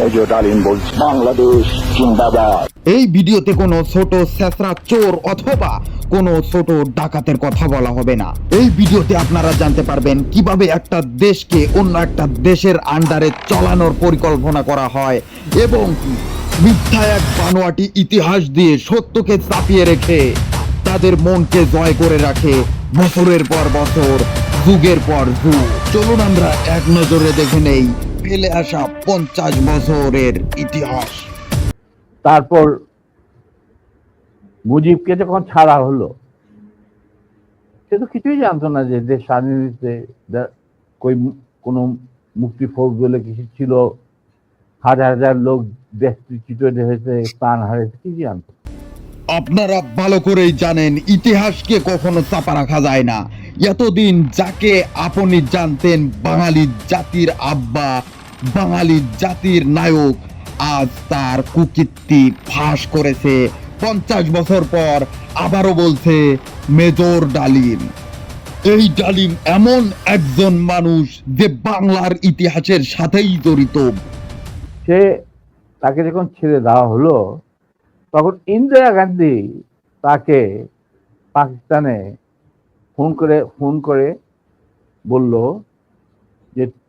Major ডালিম বলছি, বাংলাদেশ এই ভিডিওতে কোনো ছোট ছেঁচড়া চোর অথবা কোনো ছোট ডাকাতের কথা বলা হবে না। এই ভিডিওতে আপনারা জানতে পারবেন কীভাবে একটা দেশকে অন্য একটা দেশের আন্ডারে চালানোর পরিকল্পনা করা হয় এবং মিথ্যা এক বানোয়াটি ইতিহাস দিয়ে সত্যকে চাপিয়ে রেখে তাদের মনকে জয় করে রাখে বছরের পর বছর, যুগের পর যুগ। চলুন আমরা এক নজরে দেখে নেই ফেলে আসা পঞ্চাশ বছরের ইতিহাস। তারপর মুজিবকে যখন ছাড়া হলো সে তো কিছুই জানতো না যে দেশ স্বাধীনতে কই কোনো মুক্তি ফৌজ বলে কিছু ছিল হাজার হাজার লোক দেশ হয়েছে প্রাণ হারিয়েছে কি জানতো আপনারা ভালো করেই জানেন ইতিহাসকে কখনো চাপা রাখা যায় না। এতদিন যাকে আপনি জানতেন বাঙালি জাতির আব্বা বাঙালি জাতির নায়ক আজ তার কুকীর্তি ফাঁস করেছে। পঞ্চাশ বছর পর আবারও বলছে মেজর ডালিম। এই ডালিম এমন একজন মানুষ যে বাংলার ইতিহাসের সাথেই জড়িত। সে তাকে যখন ছেড়ে দেওয়া হলো, তখন ইন্দিরা গান্ধী তাকে পাকিস্তানে ফোন করে ফোন করে বলল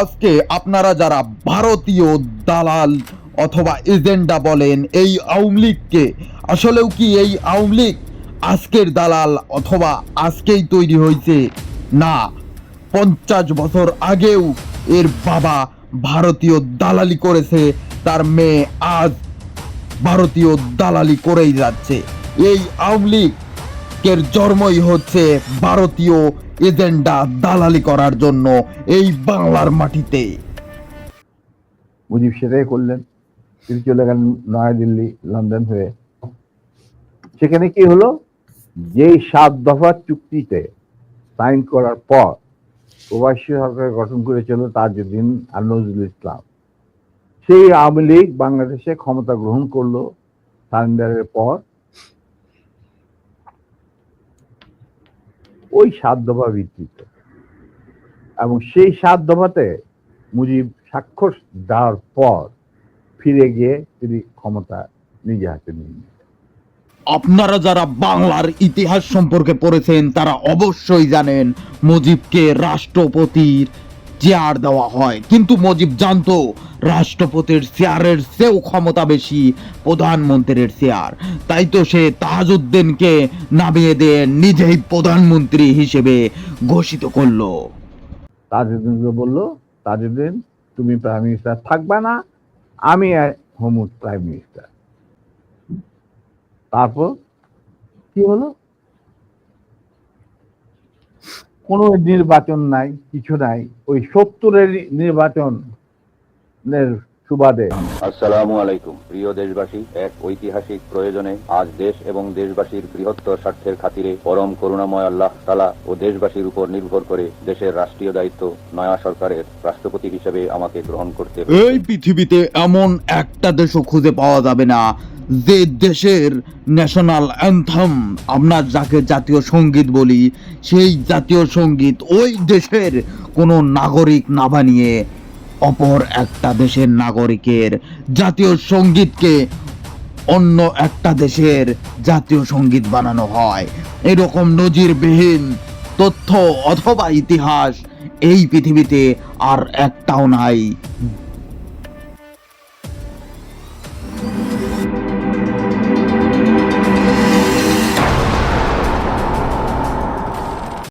আজকে আপনারা যারা ভারতীয় দালাল অথবা এজেন্ডা বলেন, এই আওয়ামী লীগকে, আসলেও কি এই আওয়ামী লীগ আজকের দালাল অথবা আজকেই তৈরি হয়েছে? না, পঞ্চাশ বছর আগেও এর বাবা ভারতীয় দালালি করেছে, তার মেয়ে আজ ভারতীয় দালালি করেই যাচ্ছে। এই আওয়ামী লীগের জন্মই হচ্ছে ভারতীয় এজেন্ডা দালালি করার জন্য এই বাংলার মাটিতে। মুজিব সেটাই করলেন। তিনি চলে গেলেন নয়াদিল্লি, লন্ডন হয়ে। সেখানে কি হলো? যেই সাত দফা চুক্তিতে সাইন করার পর প্রবাসী সরকার গঠন করেছিল তাজউদ্দিন আর নজরুল ইসলাম। সেই আওয়ামী লীগ বাংলাদেশে ক্ষমতা গ্রহণ করল সারেন্ডারের পর। ওই সাত দফা ভিত্তিত এবং সেই সাত দফাতে মুজিব স্বাক্ষর দেওয়ার পর ফিরে গিয়ে তিনি ক্ষমতা নিজে হাতে নিয়ে। আপনারা যারা বাংলার ইতিহাস সম্পর্কে পড়েছেন, তারা অবশ্যই জানেন মুজিবকে রাষ্ট্রপতির চেয়ার দেওয়া হয়। কিন্তু মজিব জানতো, রাষ্ট্রপতির চেয়ারের চেয়েও ক্ষমতা বেশি প্রধানমন্ত্রীর চেয়ার তাই তো সে তাজউদ্দিনকে নামিয়ে দিয়ে নিজেই প্রধানমন্ত্রী হিসেবে ঘোষিত করল। তাজউদ্দিনকে বলল, তাজউদ্দিন, তুমি প্রাইম মিনিস্টার থাকবে না, আমি হোম প্রাইম মিনিস্টার তারপর কি হলো? কোনো নির্বাচন নাই কিছু নাই। ওই সত্তরের নির্বাচনের সুবাদে। আসসালামু আলাইকুম প্রিয় দেশবাসী এক ঐতিহাসিক প্রয়োজনে আজ দেশ এবং দেশবাসীর বৃহত্তর স্বার্থের খাতিরে পরম করুণাময় আল্লাহ তালা ও দেশবাসীর উপর নির্ভর করে দেশের রাষ্ট্রীয় দায়িত্ব নয়া সরকারের রাষ্ট্রপতি হিসেবে আমাকে গ্রহণ করতে এই পৃথিবীতে এমন একটা দেশও খুঁজে পাওয়া যাবে না যে দেশের ন্যাশনাল অ্যান্থাম আমরা যাকে জাতীয় সংগীত বলি সেই জাতীয় সংগীত ওই দেশের কোনো নাগরিক না বানিয়ে অপর একটা দেশের নাগরিকের জাতীয় সঙ্গীতকে অন্য একটা দেশের জাতীয় সংগীত বানানো হয়। এরকম নজিরবিহীন তথ্য অথবা ইতিহাস এই পৃথিবীতে আর একটাও নাই।